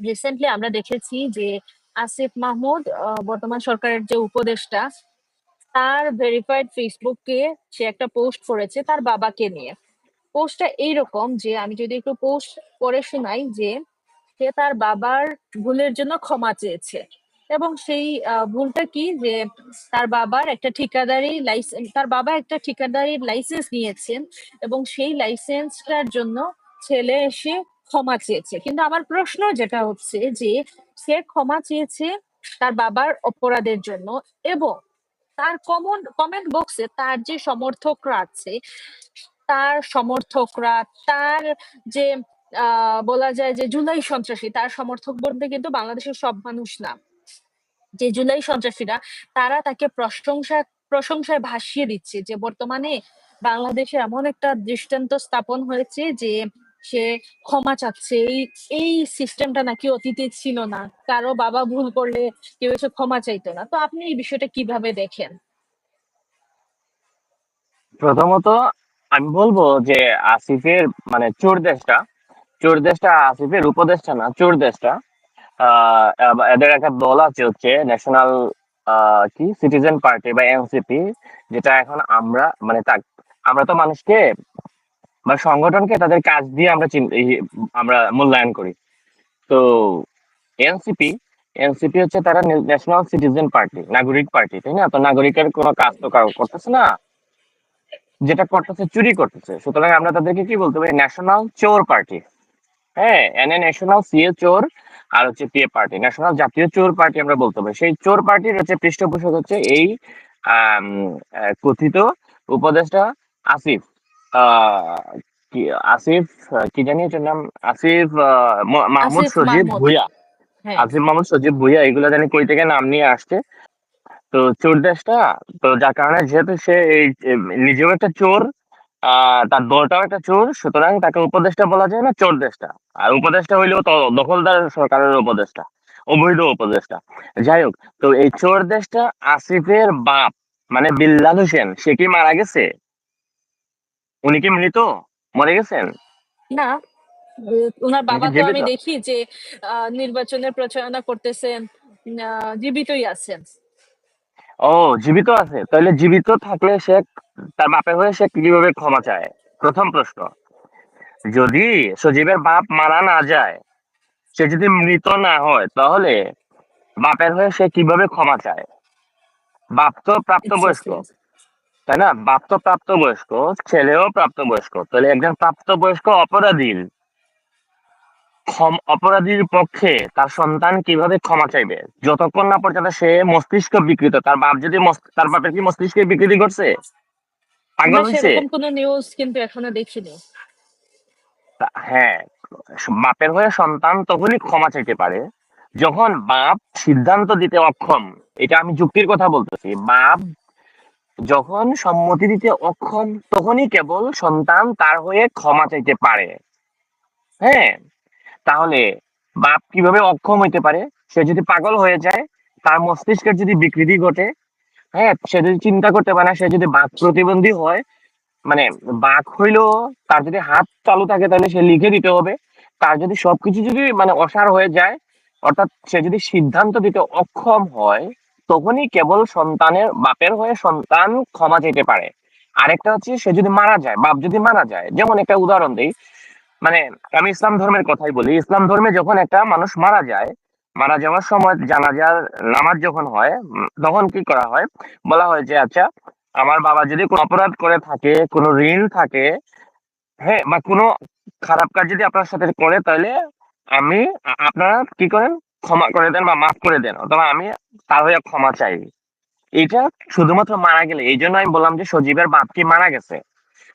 Recently আমরা দেখেছি যে আসিফ মাহমুদ বর্তমান সরকারের যে উপদেষ্টা, তার ভেরিফাইড ফেসবুকে সে একটা পোস্ট করেছে তার বাবাকে নিয়ে। পোস্টটা এইরকম যে, আমি যদি একটু পোস্ট করে শোনাই যে, সে তার বাবার ভুলের জন্য ক্ষমা চেয়েছে। এবং সেই ভুলটা কি যে, তার বাবার একটা ঠিকাদারি লাইসেন্স তার বাবা একটা ঠিকাদারির লাইসেন্স নিয়েছেন এবং সেই লাইসেন্সটার জন্য ছেলে এসে ক্ষমা চেয়েছে। কিন্তু আমার প্রশ্ন যেটা হচ্ছে যে, সে ক্ষমা চেয়েছে তার বাবার অপরাধের জন্য এবং তার কমন কমেন্ট বক্সে তার যে সমর্থকরা আছে, তার সমর্থকরা, তার যে বলা যায় যে জুলাই সন্ত্রাসী, তার সমর্থক বলতে কিন্তু বাংলাদেশের সব মানুষ না। যে জুলাই সন্ত্রাসীরা, তারা তাকে প্রশংসা, প্রশংসায় ভাসিয়ে দিচ্ছে যে বর্তমানে বাংলাদেশে এমন একটা দৃষ্টান্ত স্থাপন হয়েছে যে সে ক্ষমা চাচ্ছে। এই এই সিস্টেমটা নাকি অতীতে ছিল না। কারও বাবা ভুল করলে কেউ এসে ক্ষমা চাইতো না। তো আপনি এই বিষয়টা কীভাবে দেখেন? প্রথমত আমি বলব যে আসিফের মানে চোর দেশটা চোর দেশটা আসিফের উপদেশটা না, চোর দেশটা। এদের একটা দল আছে হচ্ছে ন্যাশনাল কি? সিটিজেন পার্টি বা এনসিপি যেটা এখন আমরা মানে আমরা তো মানুষকে বা সংগঠনকে তাদের কাজ দিয়ে আমরা আমরা মূল্যায়ন করি। তো এনসিপি এনসিপি হচ্ছে তারা ন্যাশনাল সিটিজেন পার্টি নাগরিক পার্টি, তাই না? তো নাগরিকের কোনো কাজ তো কারও করতেছে না। যেটা করতেছে, চুরি করতেছে। সুতরাং আমরা তাদেরকে কি বলতে পারি? ন্যাশনাল চোর পার্টি হ্যাঁ N A national C A চোর আর হচ্ছে পি এ পার্টি ন্যাশনাল জাতীয় চোর পার্টি আমরা বলতে পারি। সেই চোর পার্টির হচ্ছে পৃষ্ঠপোষক হচ্ছে এই কথিত উপদেষ্টা আসিফ। আসিফ আহ, কি জানি এটার নাম? আসিফ মাহমুদ সজীব। ভুইয়া। হ্যাঁ। আসিফ মাহমুদ সজীব ভুইয়া এগুলো জানি কই থেকে নাম নিয়ে আসছে। তো চোর দেশটা তো যার কারণে যেহেতু সে এই নিজেও একটা চোর তার দলটাও একটা চোর সুতরাং তাকে উপদেষ্টা বলা যায় না চোর দেশটা। আর উপদেষ্টা হইলেও তো দখলদার সরকারের উপদেষ্টা অবৈধ উপদেষ্টা। যাই হোক তো এই চোর দেশটা আসিফের বাপ মানে বিল্লাল হোসেন সে কি মারা গেছে? উনি কি মৃত? মরে গেছেন? না। ওনার বাবা তো আমি দেখি যে নির্বাচনের প্রচারণা করতেছেন জীবিতই আছেন। ও জীবিত আছে। তাহলে জীবিত থাকলে সে তার বাপের হয়ে সে কীভাবে ক্ষমা চায়? প্রথম প্রশ্ন। যদি সজীবের বাপ মারা না যায় সে যদি মৃত না হয় তাহলে বাপের হয়ে সে কীভাবে ক্ষমা চায়? বাপ তো প্রাপ্তবয়স্ক। তাই না? বাপ তো প্রাপ্তবয়স্ক ছেলেও প্রাপ্তবয়স্ক। তাহলে একজন প্রাপ্তবয়স্ক অপরাধীর ক্ষম- অপরাধীর পক্ষে তার সন্তান কীভাবে ক্ষমা চাইবে? যতক্ষণ না পর্যন্ত সে মস্তিষ্ক বিকৃত তার বাপ যদি তার বাপের কি মস্তিষ্কে বিকৃতি করছে পাগল হয়েছে? কোনো নিউজ কিন্তু এখনও দেখিনি। হ্যাঁ বাপের হয়ে সন্তান তখনই ক্ষমা চাইতে পারে যখন বাপ সিদ্ধান্ত দিতে অক্ষম। এটা আমি যুক্তির কথা বলতেছি। বাপ যখন সম্মতি দিতে অক্ষম, তখনই কেবল সন্তান তার হয়ে ক্ষমা চাইতে পারে। হ্যাঁ তাহলে বাপ কীভাবে অক্ষম হইতে পারে? সে যদি পাগল হয়ে যায়, তার মস্তিষ্কের যদি বিকৃতি ঘটে হ্যাঁ সে যদি চিন্তা করতে পারে না, সে যদি বাক প্রতিবন্ধী হয় মানে বাক হইলেও তার যদি হাত চালু থাকে, তাহলে সে লিখে দিতে হবে। তার যদি সবকিছু যদি মানে অসার হয়ে যায়, অর্থাৎ সে যদি সিদ্ধান্ত দিতে অক্ষম হয় তখনই কেবল সন্তানের বাপের হয়ে সন্তান ক্ষমা চাইতে পারে। আরেকটা হচ্ছে সে যদি মারা যায়, বাপ যদি মারা যায়, যেমন একটা উদাহরণ দিই। মানে আমি ইসলাম ধর্মের কথাই বলি। ইসলাম ধর্মে যখন একটা মানুষ মারা যায়, মারা যাওয়ার সময় জানাজার নামাজ যখন হয় তখন কি করা হয়? বলা হয় যে আচ্ছা আমার বাবা যদি কোনো অপরাধ করে থাকে, কোনো ঋণ থাকে হ্যাঁ বা কোনো খারাপ কাজ যদি আপনার সাথে করে, তাহলে আমি আপনারা কি করেন? ক্ষমা করে দেন বা মাফ করে দেন, অথবা আমি তার হয়ে ক্ষমা চাই। এটা শুধুমাত্র মারা গেলে, এই জন্য আমি বললাম যে সজীবের বাপ কি মারা গেছে?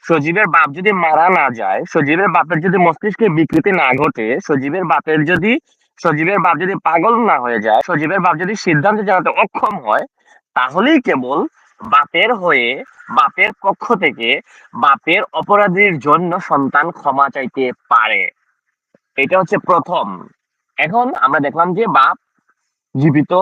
সজীবের বাপ যদি মারা না যায়, সজীবের বাপের যদি মস্তিষ্কে বিকৃতি না ঘটে, সজীবের বাপের যদি, সজীবের বাপ যদি পাগল না হয়ে যায়, সজীবের বাপ যদি সিদ্ধান্ত জানাতে অক্ষম হয়, তাহলেই কেবল বাপের হয়ে, বাপের পক্ষ থেকে বাপের অপরাধীর জন্য সন্তান ক্ষমা চাইতে পারে। এটা হচ্ছে প্রথম। এখন আমরা দেখলাম যে বাপ জীবিত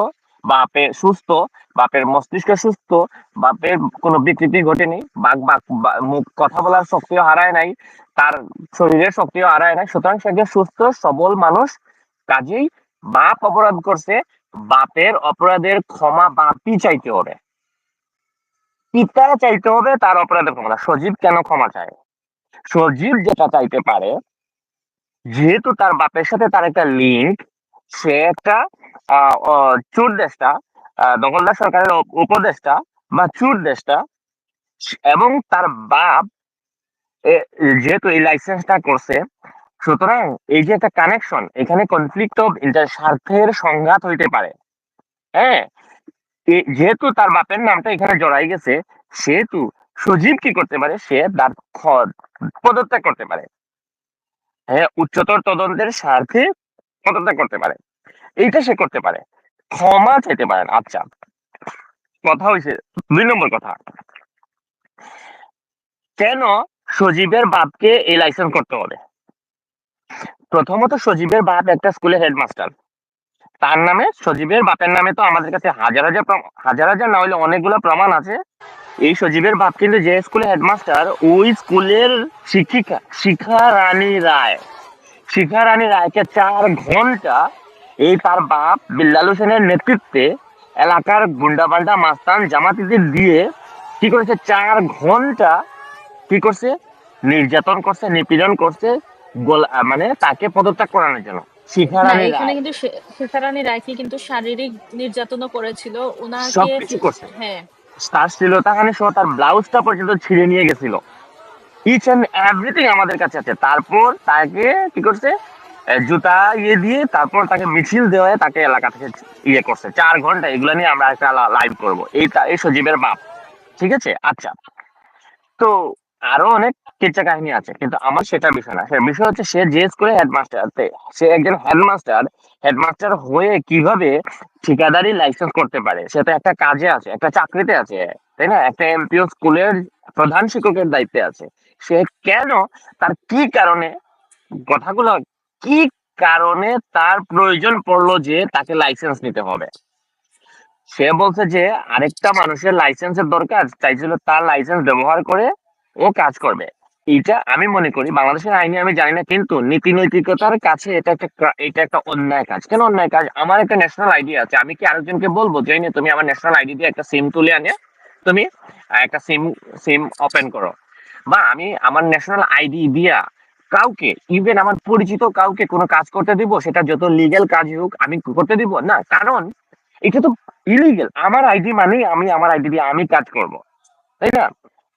বাপের সুস্থ, বাপের মস্তিষ্ক সুস্থ, বাপের কোনো বিকৃতি ঘটেনি বাক বাক মুখ কথা বলার শক্তিও হারায় নাই, তার শরীরের শক্তিও হারায় নাই, সুতরাং সে একজন সুস্থ, সবল মানুষ, কাজেই বাপ অপরাধ করছে, বাপের অপরাধের ক্ষমা বাপই চাইতে হবে। পিতা চাইতে হবে তার অপরাধের ক্ষমা, সজীব কেন ক্ষমা চায়? সজীব যেটা চাইতে পারে যেহেতু তার বাপের সাথে তার একটা লিঙ্ক সে একটা চোর দেশটা দখলদার সরকারের উপ- উপদেষ্টা বা চুর দেশটা, এবং তার বাপ যেহেতু এই লাইসেন্সটা করছে, সুতরাং এই যে একটা কানেকশন এখানে কনফ্লিক্ট অফ ইন্টার স্বার্থের সংঘাত হইতে পারে। হ্যাঁ? যেহেতু তার বাপের নামটা এখানে জড়াই গেছে, সেহেতু সজীব কি করতে পারে? সে তার পদত্যাগ করতে পারে। হ্যাঁ উচ্চতর তদন্তের স্বার্থে পদত্যাগ করতে পারে। এইটা সে করতে পারে। ক্ষমা চাইতে পারেন আচ্ছা কথা হয়েছে দুই নম্বর কথা। কেন সজীবের বাপকে এই লাইসেন্স করতে হবে? প্রথমত সজীবের বাপ একটা স্কুলের হেডমাস্টার তার নামে, সজীবের বাপের নামে তো আমাদের কাছে হাজার হাজার হাজার হাজার না হলে অনেকগুলো প্রমাণ আছে। এই সজীবের বাপ কিন্তু যে স্কুলের হেডমাস্টার ওই স্কুলের শিক্ষিকা শিখা রানী রায়। শিখা রানী রায়কে চার ঘণ্টা এই তার বাপ বিল্লাল হোসেনের নেতৃত্বে এলাকার গুন্ডাবান্ডা মাস্তান জামাতিদের দিয়ে কি করেছে? চার ঘণ্টা কি করছে? নির্যাতন করছে নিপীড়ন করছে গোল মানে তাকে পদত্যাগ করানোর জন্য। শিখা এখানে রায়। কিন্তু শিখারানী রায়কে কিন্তু শারীরিক নির্যাতনও করেছিল। ওনাকে হ্যাঁ। তার শ্লীলতাহানি সহ তার ব্লাউজটা পর্যন্ত ছিঁড়ে নিয়ে গেছিল। ইচ এন্ড এভরিথিং আমাদের কাছে আছে। তারপর তাকে কি করছে? জুতা ইয়ে দিয়ে তারপর তাকে মিছিল দেওয়া তাকে এলাকা থেকে ইয়ে করছে। চার ঘণ্টা এগুলো নিয়ে আমরা একটা লাইভ করব। এই এই সজীবের বাপ। ঠিক আছে? আচ্ছা। তো আরও অনেক কেচ্চা কাহিনী আছে, কিন্তু আমার সেটা বিষয় না। সেটা বিষয় হচ্ছে সে যে স্কুলে হেডমাস্টার সে একজন হেডমাস্টার হেডমাস্টার হয়ে কীভাবে ঠিকাদারি লাইসেন্স করতে পারে? সে তো একটা কাজে আছে, একটা চাকরিতে আছে, তাই না? একটা এমপিও স্কুলের প্রধান শিক্ষকের দায়িত্বে আছে। সে কেন, তার কি কারণে, কথাগুলো কি কারণে তার প্রয়োজন পড়ল যে তাকে লাইসেন্স নিতে হবে? সে বলছে যে আরেকটা মানুষের লাইসেন্সের দরকার চাইছিল তার লাইসেন্স ব্যবহার করে ও কাজ করবে। এটা আমি মনে করি বাংলাদেশের আইনে আমি জানি না কিন্তু নীতি নৈতিকতার কাছে এটা একটা এটা একটা অন্যায় কাজ। কেন অন্যায় কাজ? আমার একটা ন্যাশনাল আইডি আছে আমি কি আরেকজনকে বলব যে "এই নে, তুমি আমার ন্যাশনাল আইডি দিয়ে একটা সিম তুলে আনে তুমি একটা সিম সিম ওপেন করো। বা আমি আমার ন্যাশনাল আইডি দিয়া কাউকে ইভেন আমার পরিচিত কাউকে কোনো কাজ করতে দিব সেটা যত লিগেল কাজ হোক আমি করতে দিব। না কারণ এটা তো ইলিগেল আমার আইডি মানেই আমি আমার আইডি দিয়ে আমি কাজ করব। তাই না?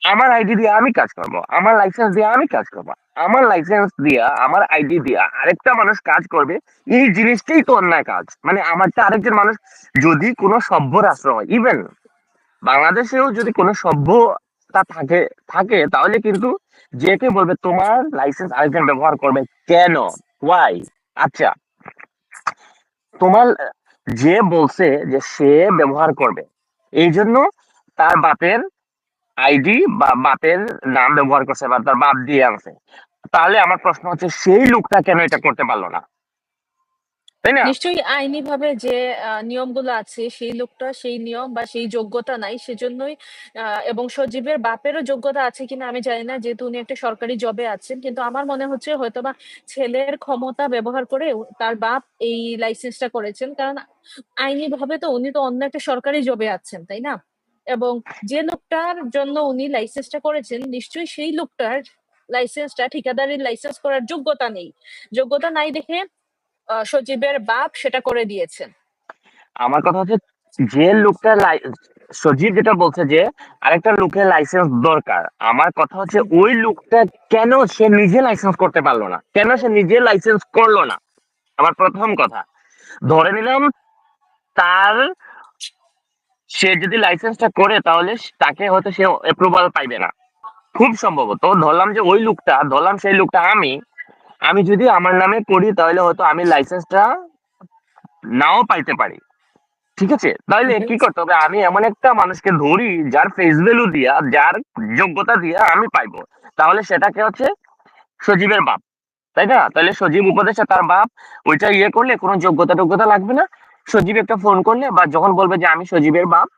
আমার আইডি দিয়ে আমি কাজ করব, আমার লাইসেন্স দিয়ে আমি কাজ করব, আমার লাইসেন্স দিয়া, আমার আইডি দিয়া আরেকটা মানুষ কাজ করবে, এই জিনিসটাই তো অন্যায় কাজ। মানে আমারটা আরেকজন মানুষ যদি কোনো সভ্য রাষ্ট্র হয় ইভেন বাংলাদেশেও যদি কোনো সভ্যতা থাকে থাকে, তাহলে কিন্তু যে কে বলবে তোমার লাইসেন্স আরেকজন ব্যবহার করবে। কেন? ওয়াই আচ্ছা তোমার যে বলছে যে সে ব্যবহার করবে, এই জন্য তার বাপের আইডি বা বাপের নাম ব্যবহার করছে বা তার বাপ দিয়ে আনছে। তাহলে আমার প্রশ্ন হচ্ছে, সেই লোকটা কেন এটা করতে পারল না? নিশ্চয়ই আইনি ভাবে যে নিয়মগুলো আছে, সেই লোকটা সেই নিয়ম বা সেই যোগ্যতা নাই, সেজন্যই এবং সজীবের বাপেরও যোগ্যতা আছে কিনা আমি জানি না, যেহেতু উনি একটা সরকারি জবে আছেন। কিন্তু আমার মনে হচ্ছে হয়তোবা ছেলের ক্ষমতা ব্যবহার করে তার বাপ এই লাইসেন্সটা করেছেন। কারণ আইনি ভাবে তো উনি তো অন্য একটা সরকারি জবে আছেন, তাই না? এবং যে লোকটার জন্য উনি লাইসেন্সটা করেছেন, নিশ্চয়ই সেই লোকটার লাইসেন্সটা ঠিকাদারির লাইসেন্স করার যোগ্যতা নেই। যোগ্যতা নাই দেখে সজীবের বাপ সেটা করে দিয়েছেন। আমার কথা হচ্ছে, যে লোকটা সজীব যেটা বলছে যে, আরেকটা লোকের লাইসেন্স দরকার। আমার কথা হচ্ছে, ওই লোকটা কেন সে নিজে লাইসেন্স করতে পারল না? কেন সে নিজে লাইসেন্স করল না? আমার প্রথম কথা। ধরে নিলাম, তার সে যদি লাইসেন্সটা করে তাহলে তাকে হয়তো সে অ্যাপ্রুভাল পাইবে না। খুব সম্ভবত ধরলাম যে ওই লোকটা ধরলাম সেই লোকটা আমি আমি যদি আমার নামে করি তাহলে হয়তো আমি লাইসেন্সটা নাও পাইতে পারি। ঠিক আছে? তাহলে. কি করতে হবে? আমি এমন একটা মানুষকে ধরি যার ফেস ভ্যালু দিয়া যার যোগ্যতা দিয়া আমি পাইবো। তাহলে সেটাকে হচ্ছে সজীবের বাপ। তাই না? তাহলে সজীব উপদেশে তার বাপ ওইটা ইয়ে করলে কোনো যোগ্যতা টোগ্যতা লাগবে না। সজীব একটা ফোন করলে বা যখন বলবে যে আমি সজীবের বাপ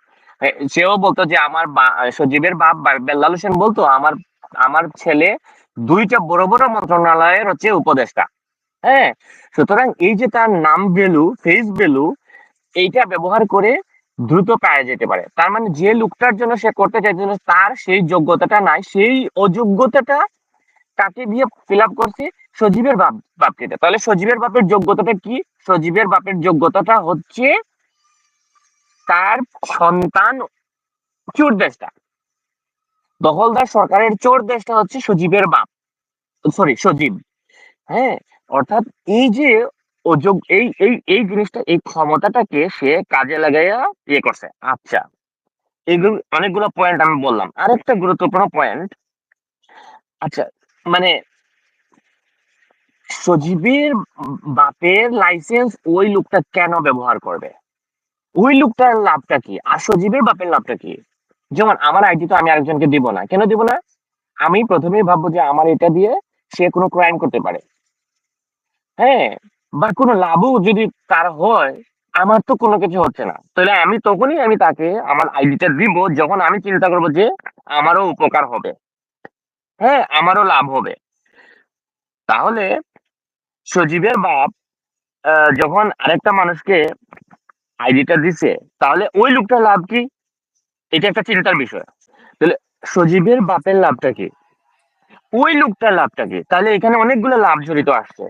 সেও বলতো যে আমার সজীবের বাপ বেল্লাল হোসেন বলতো, আমার আমার ছেলে দুইটা বড় বড় মন্ত্রণালয়ের হচ্ছে উপদেষ্টা। হ্যাঁ? সুতরাং এই যে তার নাম ভ্যালু ফেস ভ্যালু এইটা ব্যবহার করে দ্রুত পাওয়া যেতে পারে। তার মানে যে লোকটার জন্য সে করতে চাইছিল তার সেই যোগ্যতাটা নাই, সেই অযোগ্যতাটা তাকে দিয়ে ফিল আপ করছে। সজীবের বাপ দিয়ে। তাহলে সজীবের বাপের যোগ্যতাটা কি? সজীবের বাপের যোগ্যতাটা হচ্ছে তার সন্তান চোর দেশটা। দখলদার সরকারের চোর দেশটা হচ্ছে সজীবের বাপ। সরি সজীব। হ্যাঁ অর্থাৎ এই যে অযোগ এই এই এই জিনিসটা, এই ক্ষমতাটাকে সে কাজে লাগাইয়া ইয়ে করছে। আচ্ছা এইগুলো অনেকগুলো পয়েন্ট আমি বললাম। আরেকটা গুরুত্বপূর্ণ পয়েন্ট আচ্ছা মানে সজীবের বাপের লাইসেন্স ওই লোকটা কেন ব্যবহার করবে? ওই লোকটার লাভটা কি? আর সজীবের বাপের লাভটা কি? যেমন আমার আইডি তো আমি আরেকজনকে দিব না। কেন দিব না? আমি প্রথমেই ভাববো যে আমার এটা দিয়ে সে কোনো ক্রাইম করতে পারে। হ্যাঁ বা কোনো লাভও যদি তার হয়, আমার তো কোনো কিছু হচ্ছে না। তাহলে আমি তখনই আমি তাকে আমার আইডিটা দিব যখন আমি চিন্তা করব যে আমারও উপকার হবে। হ্যাঁ আমারও লাভ হবে। তাহলে সজীবের বাপ যখন আরেকটা মানুষকে আইডিটা দিছে, তাহলে ওই লোকটার লাভ কি? এটা একটা চিন্তার বিষয়। তাহলে সজীবের বাপের লাভটা কি? ওই লোকটার লাভটা কি? তাহলে এখানে অনেকগুলো লাভ জড়িত আসছে।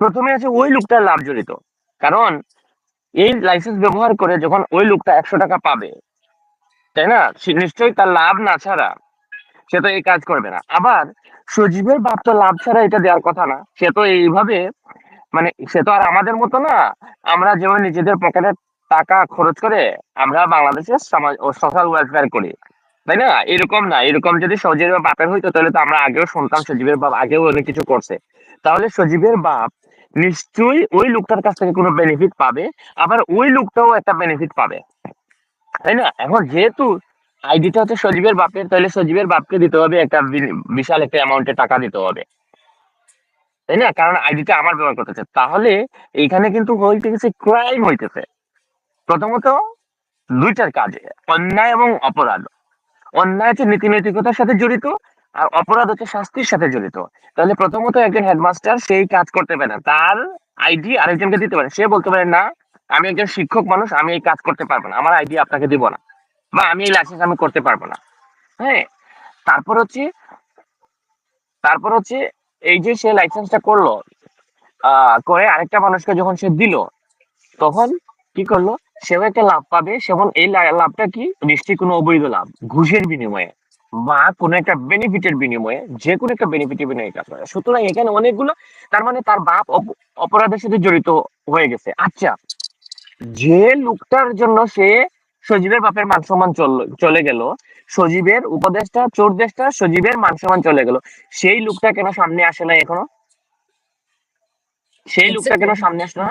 প্রথমে আছে ওই লোকটার লাভ জড়িত। কারণ এই লাইসেন্স ব্যবহার করে যখন ওই লোকটা একশো টাকা পাবে, তাই না? নিশ্চয়ই তার লাভ না ছাড়া সে তো এই কাজ করবে না। আবার সজীবের বাপ তো লাভ ছাড়া এটা দেওয়ার কথা না। সে তো এইভাবে মানে সে তো আর আমাদের মতো না। আমরা যেমন নিজেদের পকেটে টাকা খরচ করে আমরা বাংলাদেশে সমাজ ও সোশ্যাল ওয়েলফেয়ার করি। তাই না? এরকম না। এরকম যদি সজীবের বাপের হইতো, তাহলে তো আমরা আগেও শুনতাম সজীবের বাপ আগেও অনেক কিছু করছে। তাহলে সজীবের বাপ নিশ্চয়ই ওই লোকটার কাছ থেকে কোনো বেনিফিট পাবে। আবার ওই লোকটাও একটা বেনিফিট পাবে। তাই না? এখন যেহেতু আইডিটা হচ্ছে সজীবের বাপের, তাহলে সজীবের বাপকে দিতে হবে একটা বিশাল একটা টাকা দিতে হবে। তাই না? কারণ আইডিটা আমার ব্যবহার করতেছে। তাহলে এইখানে কিন্তু হইতেছে ক্রাইম হইতেছে। প্রথমত দুইটার কাজে, অন্যায় এবং অপরাধ। অন্যায় হচ্ছে নীতি সাথে জড়িত আর অপরাধ হচ্ছে শাস্তির সাথে জড়িত। তাহলে প্রথমত একজন হেডমাস্টার সেই কাজ করতে পারে না। তার আইডি আরেকজনকে দিতে পারে। সে বলতে পারে, না, আমি একজন শিক্ষক মানুষ, আমি এই কাজ করতে পারব না। আমার আইডি আপনাকে দিব না। বা আমি এই লাইসেন্স আমি করতে পারব না। হ্যাঁ? তারপর হচ্ছে তারপর হচ্ছে এই যে সে লাইসেন্সটা করল করে আরেকটা মানুষকে যখন সে দিল, তখন কি করল? সেও একটা লাভ পাবে। সেমন এই লাভটা কি? নিশ্চয়ই কোনো অবৈধ লাভ, ঘুষের বিনিময়ে বা কোনো একটা বেনিফিটের বিনিময়ে যে কোনো একটা বেনিফিটের বিনিময়ে কাজ করে। সুতরাং এখানে অনেকগুলো, তার মানে তার বাপ অপ- অপরাধের সাথে জড়িত হয়ে গেছে। আচ্ছা যে লোকটার জন্য সে সজীবের বাপের মান সম্মান চল- চলে গেল। সজীবের উপদেশটা চোর দেশটা সজীবের মান সম্মান চলে গেল। সেই লোকটা কেন সামনে আসে না এখনও? সেই লোকটা কেন সামনে আসলো?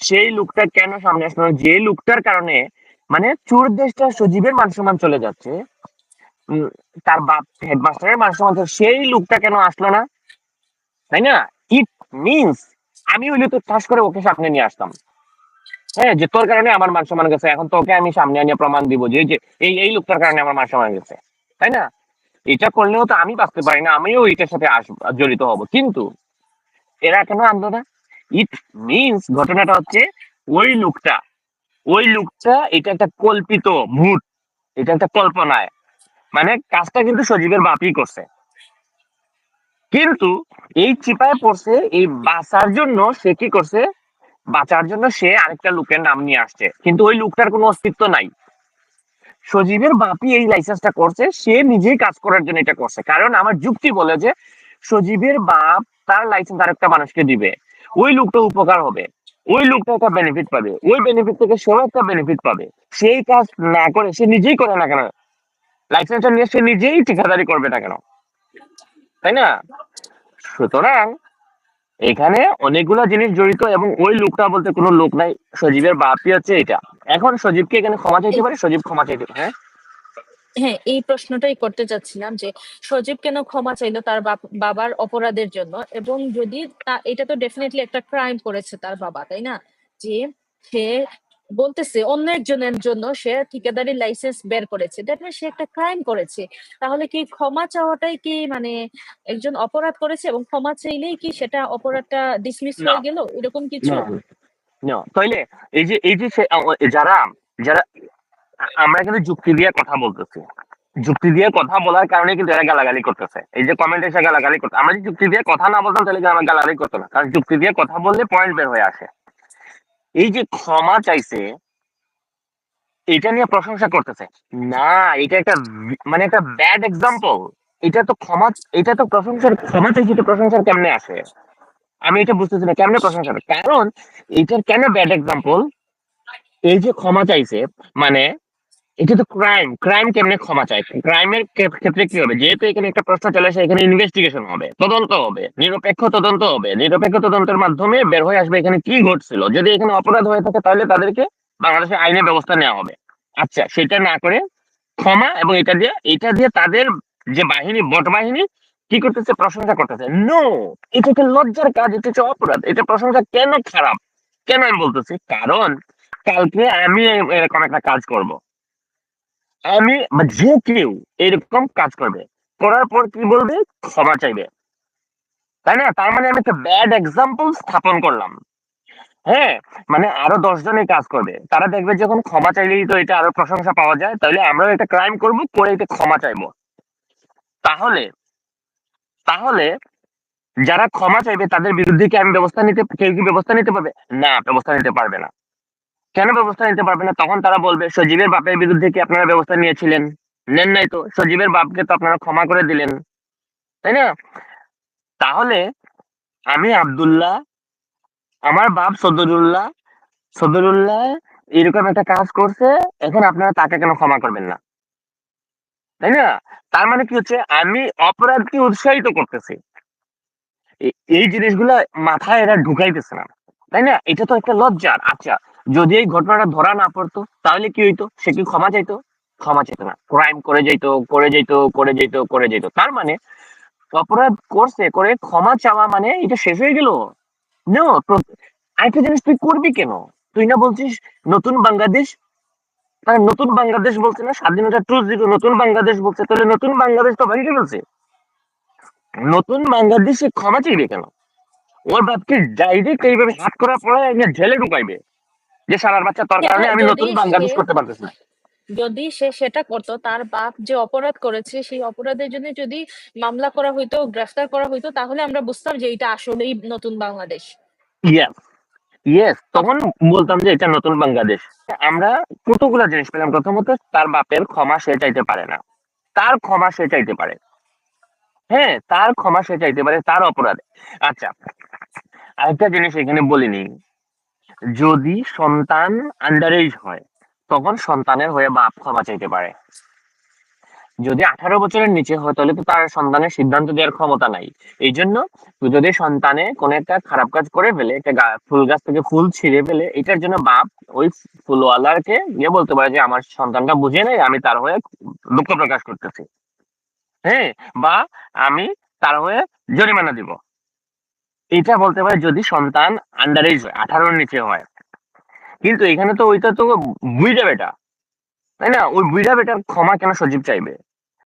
সেই লোকটা কেন সামনে আসলো? যে লোকটার কারণে মানে চোর দেশটা সজীবের মান সম্মান চলে যাচ্ছে তার বাপ হেডমাস্টারের মান সম্মান সেই লোকটা কেন আসলো না? তাই না? ইট মিনস আমি হইলে তো ঠাস করে ওকে সামনে নিয়ে আসতাম। হ্যাঁ যে তোর কারণে আমার মান সম্মান গেছে। এখন তোকে আমি সামনে আনিয়ে প্রমাণ দিব যে এই এই লোকটার কারণে আমার মান সম্মান গেছে। তাই না? এটা করলেও তো আমি বাঁচতে পারি না, আমিও এটার সাথে জড়িত হব। কিন্তু এরা কেন আনলো না? ইট মিনস ঘটনাটা হচ্ছে ওই লোকটা ওই লোকটা এটা একটা কল্পিত ভূত এটা একটা কল্পনায়। মানে কাজটা কিন্তু সজীবের বাপই করছে। কিন্তু এই চিপায় পড়ছে, এই বাঁচার জন্য সে কি করছে? বাঁচার জন্য সে আরেকটা লোকের নাম নিয়ে আসছে। কিন্তু ওই লোকটার কোনো অস্তিত্ব নাই। সজীবের বাপি এই লাইসেন্সটা করছে, সে নিজেই কাজ করার জন্য এটা করছে। কারণ আমার যুক্তি বলে যে, সজীবের বাপ তার লাইসেন্স আরেকটা মানুষকে দিবে। ওই লোকটা উপকার হবে। ওই লোকটা একটা বেনিফিট পাবে। ওই বেনিফিট থেকে সেও একটা বেনিফিট পাবে। সেই কাজ না করে সে নিজেই করে না কেন? লাইসেন্সটা নিয়ে সে নিজেই ঠিকাদারি করবে না কেন? তাই না? সুতরাং এখানে অনেকগুলো জিনিস জড়িত এবং ওই লোকটা বলতে কোনো লোক নাই। সজীবের বাপই হচ্ছে এটা। এখন সজীবকে এখানে ক্ষমা চাইতে পারে? সজীব ক্ষমা চাইতে হ্যাঁ? হ্যাঁ এই প্রশ্নটাই করতে চাচ্ছিলাম যে সজীব কেন ক্ষমা চাইলো তার বাবার অপরাধের জন্য? এবং যদি এটা তো ডেফিনেটলি একটা ক্রাইম করেছে তার বাবা, তাই না? যে সে বলতেছে অন্য একজনের জন্য সে ঠিকাদারি লাইসেন্স বের করেছে। দ্যাট সে একটা ক্রাইম করেছে। তাহলে কি ক্ষমা চাওয়াটাই কি মানে একজন অপরাধ করেছে এবং ক্ষমা চাইলেই কি সেটা অপরাধটা ডিসমিস হয়ে গেল? এরকম কিছু? না। তাইলে এই যে এই যে যারা যারা আমরা কিন্তু যুক্তি দিয়ে কথা বলতেছি। যুক্তি দিয়ে কথা বলার কারণে কিন্তু এরা গালাগালি করতেছে। এই যে কমেন্ট এসে গালাগালি করতে আমরা যদি যুক্তি দিয়ে কথা না বলতাম তাহলে আমরা গালাগালি করতো না। কারণ যুক্তি দিয়ে কথা বললে পয়েন্ট বের হয়ে আসে। এই যে ক্ষমা চাইছে, এটা নিয়ে প্রশংসা করতেছে। না, এটা একটা মানে একটা ব্যাড এক্সাম্পল এটা তো ক্ষমা, এটা তো প্রশংসার, ক্ষমা চাইছে এটা প্রশংসার কেমনে আসে? আমি এটা বুঝতেছি না, কেমনে প্রশংসা কারণ, এটার কেন ব্যাড এক্সাম্পল এই যে ক্ষমা চাইছে মানে এটা তো ক্রাইম ক্রাইম কেমনে ক্ষমা চায়? ক্রাইমের ক্ষেত্রে কি হবে? যেহেতু এখানে একটা প্রশ্ন চলে আসে, এখানে ইনভেস্টিগেশন হবে, তদন্ত হবে, নিরপেক্ষ তদন্ত হবে। নিরপেক্ষ তদন্তের মাধ্যমে বের হয়ে আসবে এখানে কি ঘটছিল? যদি এখানে অপরাধ হয়ে থাকে, তাহলে তাদেরকে বাংলাদেশের আইনে ব্যবস্থা নেওয়া হবে। আচ্ছা সেটা না করে ক্ষমা এবং এটা দিয়ে এটা দিয়ে তাদের যে বাহিনী, বট বাহিনী, কি করতেছে? প্রশংসা করতেছে। নো এটা একটা লজ্জার কাজ, এটা হচ্ছে অপরাধ। এটা প্রশংসা কেন খারাপ? কেন আমি বলতেছি? কারণ কালকে আমি এরকম একটা কাজ করব। আমি যে কেউ এরকম কাজ করবে, করার পর কি বলবে? ক্ষমা চাইবে। তাই না? তার মানে আমি একটা ব্যাড এক্সাম্পল স্থাপন করলাম। হ্যাঁ? মানে আরও দশ জন এই কাজ করবে। তারা দেখবে যখন ক্ষমা চাইলেই তো এটা আরও প্রশংসা পাওয়া যায়, তাহলে আমরাও একটা ক্রাইম করব, করে এটা ক্ষমা চাইব। তাহলে তাহলে যারা ক্ষমা চাইবে, তাদের বিরুদ্ধে কি আমি ব্যবস্থা নিতে, কেউ কি ব্যবস্থা নিতে পারবে? না, ব্যবস্থা নিতে পারবে না। কেন ব্যবস্থা নিতে পারবে না? তখন তারা বলবে, সজীবের বাপের বিরুদ্ধে কি আপনারা ব্যবস্থা নিয়েছিলেন? নেন নাই তো, সজীবের বাপকে তো আপনারা ক্ষমা করে দিলেন। তাই না? তাহলে আমি আব্দুল্লাহ, আমার বাপ সদরুল্লাহ সদরুল্লাহ এরকম একটা কাজ করছে, এখন আপনারা তাকে কেন ক্ষমা করবেন না? তাই না? তার মানে কি হচ্ছে, আমি অপরাধকে উৎসাহিত করতেছি। এই জিনিসগুলা মাথায় এরা ঢুকাইতেছে না। তাই না? এটা তো একটা লজ্জার আচ্ছা যদি এই ঘটনাটা ধরা না পড়তো, তাহলে কি হইতো? সে কি ক্ষমা চাইতো? ক্ষমা চাইতো না। ক্রাইম করে যাইতো করে যাইতো করে যাইতো করে যাইতো। তার মানে অপরাধ করছে করে ক্ষমা চাওয়া মানে এটা শেষ হয়ে গেল? আরেকটা জিনিস তুই করবি কেন? তুই না বলছিস নতুন বাংলাদেশ? নতুন বাংলাদেশ বলছে না? স্বাধীনতা টু জিরো নতুন বাংলাদেশ বলছে। তাহলে নতুন বাংলাদেশ তো ভেঙে ফেলছে। নতুন বাংলাদেশে ক্ষমা চাইবে কেন? ওর বাপকে ডাইরেক্ট এইভাবে হাত করার পরে ঢেলে ঢুকাইবে। যে সারার বাচ্চা তোর কারণে আমি নতুন বাংলাদেশ করতে পারতেছি না। যদি সে সেটা করতো তার বাপ যে অপরাধ করেছে সেই অপরাধের জন্য যদি মামলা করা হইতো গ্রেফতার করা হইতো তাহলে আমরা বুঝতাম যে এটা আসলেই নতুন বাংলাদেশ। ইয়েস তখন বলতাম যে এটা নতুন বাংলাদেশ। আমরা কতগুলা জিনিস পেলাম? প্রথমত তার বাপের ক্ষমা সে চাইতে পারে না। তার ক্ষমা সে চাইতে পারে। হ্যাঁ তার ক্ষমা সে চাইতে পারে তার অপরাধে। আচ্ছা আরেকটা জিনিস এখানে বলিনি। যদি সন্তান আন্ডার এজ হয়, তখন সন্তানের হয়ে বাপ ক্ষমা চাইতে পারে। যদি আঠারো বছরের নিচে হয়, তাহলে তো তার সন্তানের সিদ্ধান্ত দেওয়ার ক্ষমতা নাই। এই জন্য যদি সন্তানে কোন একটা খারাপ কাজ করে ফেলে, একটা ফুল গাছ থেকে ফুল ছিঁড়ে ফেলে, এটার জন্য বাপ ওই ফুলওয়ালাকে গিয়ে বলতে পারে যে, আমার সন্তানটা বুঝে নেই, আমি তার হয়ে দুঃখ প্রকাশ করতেছি। হ্যাঁ বা আমি তার হয়ে জরিমানা দিব। এটা বলতে পারে যদি সন্তান আন্ডার এজ হয় আঠারোর নিচে হয়। কিন্তু এখানে তো ওইটা তো বুইড়া বেটা তাই না? ওই বুইড়া বেটার ক্ষমা কেন সজীব চাইবে?